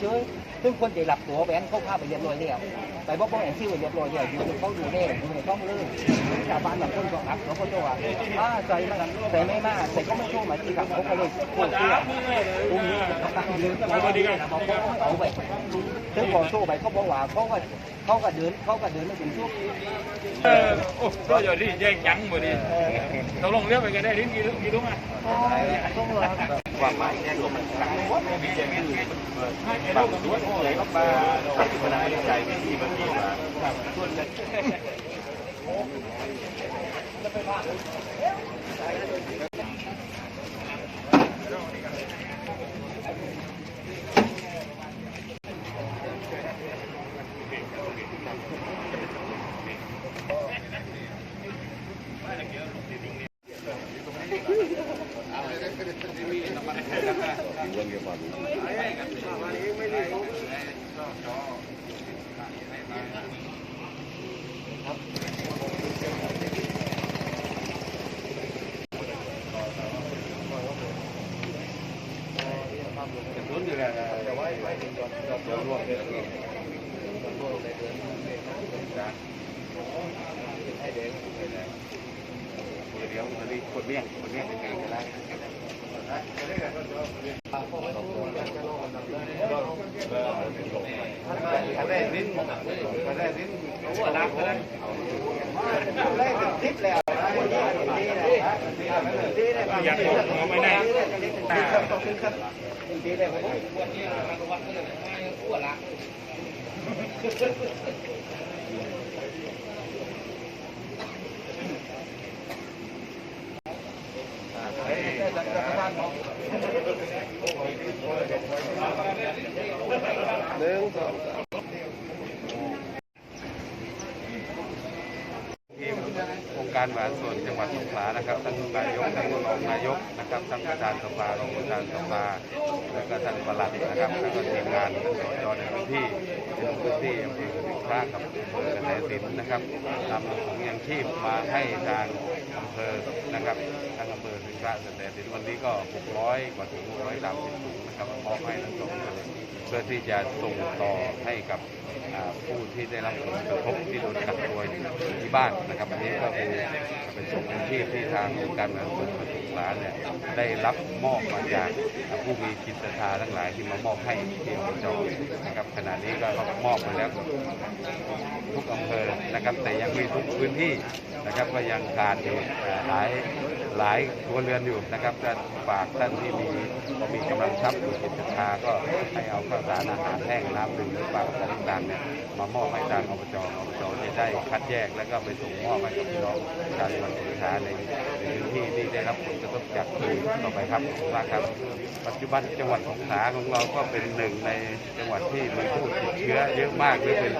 เฉยๆซึ่งคนที่หลับตัวแหวนเขาพาไปเรียบร้อยแล้วไปบอกบอกแอนซี่เรียบร้อยแล้วอยู่เขาอยู่แน่อยู่ในท้องเลยชาวบ้านบางคนก็อับเขาก็ตัวว่าใจมันแต่ไม่มากแต่ก็ไม่โทษหมายที่กับเขาก็เลยโทษเสียตรงนี้ตั้งยืนเขาก็ดีนะบอาเขาไปซึ่งพอโซ่ไปเขาบอกว่าเขาก็เขาก็เดินเขาก็เดินไม่ถึงช่วงเออโอ้ก็อยู่ที่แย่งยั้งหมดดิตกลงเรื่องไปกันได้ลิ้นกี่ลูกกี่ลูกอะต้องรอ ความหมายแค่ลมมันสั่งว่ามีอย่างนี้บางส่วนเลยก็มาที่คณะวิจัยวิธีบางทีมาส่วนเลยเดี๋ย วมันมีคนเลี้ยงคนเลี้ยงยังไงก็ได้ได้อนได้อนหัวรักเลยได้เป็นคลิปแล้วดีเลยดีเลยอยากบอกเขาไม่ได้ดีเลยผมองค์การมหาส่วนจังหวัดสงขลานะครับท่านนายกท่านรองนายกนะครับท่านประธานสภารองประธานสภาแล้วก็ท่านปลัดนะครับแล้วก็ทีมงานท่านสจในพื้นที่ ในพื้นที่อำเภอสิงพระกับอำเภอกระแสสินนะครับนำถุงยางชีพมาให้ทางอำเภอนะครับทางอำเภอสิงพระกระแสสินวันนี้ก็ 600 กว่าถึง630ถุงนะครับมอบให้ทั้งสองเพื่อที่จะส่งต่อให้กับผู้ที่ได้รับผลกระทบที่โดนกักตัวอยู่ที่บ้านนะครับอันนี้ก็คือเป็นส่งอาชีพที่ทางองค์การมหาส่วนจังหวัดสงขลาเนี่ยได้รับมอบมาจากผู้มีจิตศรัทธาทั้งหลายที่มามอบให้ที่อบจนะครับขณะนี้ก็มอบไปแล้วทุกอำเภอนะครับ แต่ยังมีทุกพื้นที่นะครับก็ยังขาดอยู่หลาย หลายครัวเรือนอยู่นะครับก็ฝากท่านที่มีพอมีกำลังทรัพย์อยู่จิตศรัทธาก็ให้เอาข้าวสารอาหารแห้งน้ำดื่มหรือปลากระป๋องต่างเนี่ยมามอบให้ทางอบจอบจจะได้คัดแยกแล้วก็ไปส่งมอบให้กับพี่น้องประชาชนสินค้าในในพื้นที่ที่ได้รับผลกระทบจากโควิดต่อไปครับขอบคุณมาครับ ปัจจุบันจังหวัดสงขลาของเราก็เป็นหนึ่งในจังหวัดที่มีผู้ติดเชื้อเยอะมากหรือเป็น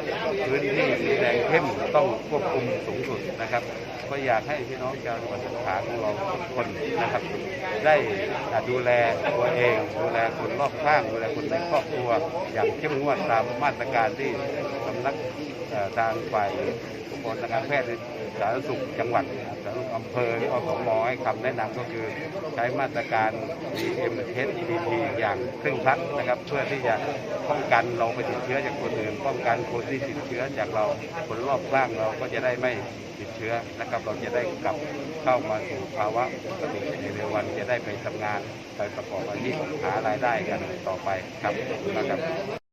พื้นที่สีแดงเข้มต้องควบคุมสูงสุดนะครับ ก็อยากให้พี่น้องชาวจังหวัดสงขลาของเราคนนะครับ ได้ดูแลตัวเอง ดูแลคนรอบข้าง ดูแลคนในครอบครัว อย่างเข้มงวดตามมาตรการที่สำนักทางฝ่าย อุปกรณ์ทางการแพทย์สาธารณสุขจังหวัดสาธารณสุขอำเภอหรืออสมให้คำแนะนำก็คือใช้มาตรการ DM HDP อย่างเคร่งครัดนะครับ เพื่อที่จะป้องกันเราไปติดเชื้อจากคนอื่น ป้องกันคนที่ติดเชื้อจากเราคนรอบข้างเราก็จะได้ไม่ติดเชื้อนะครับเราจะได้กลับเข้ามาสู่ภาวะปกติในเร็ววันจะได้ไปทำงานไปประกอบอาชีพหารายได้กันต่อไปครับขอบคุณมากครับ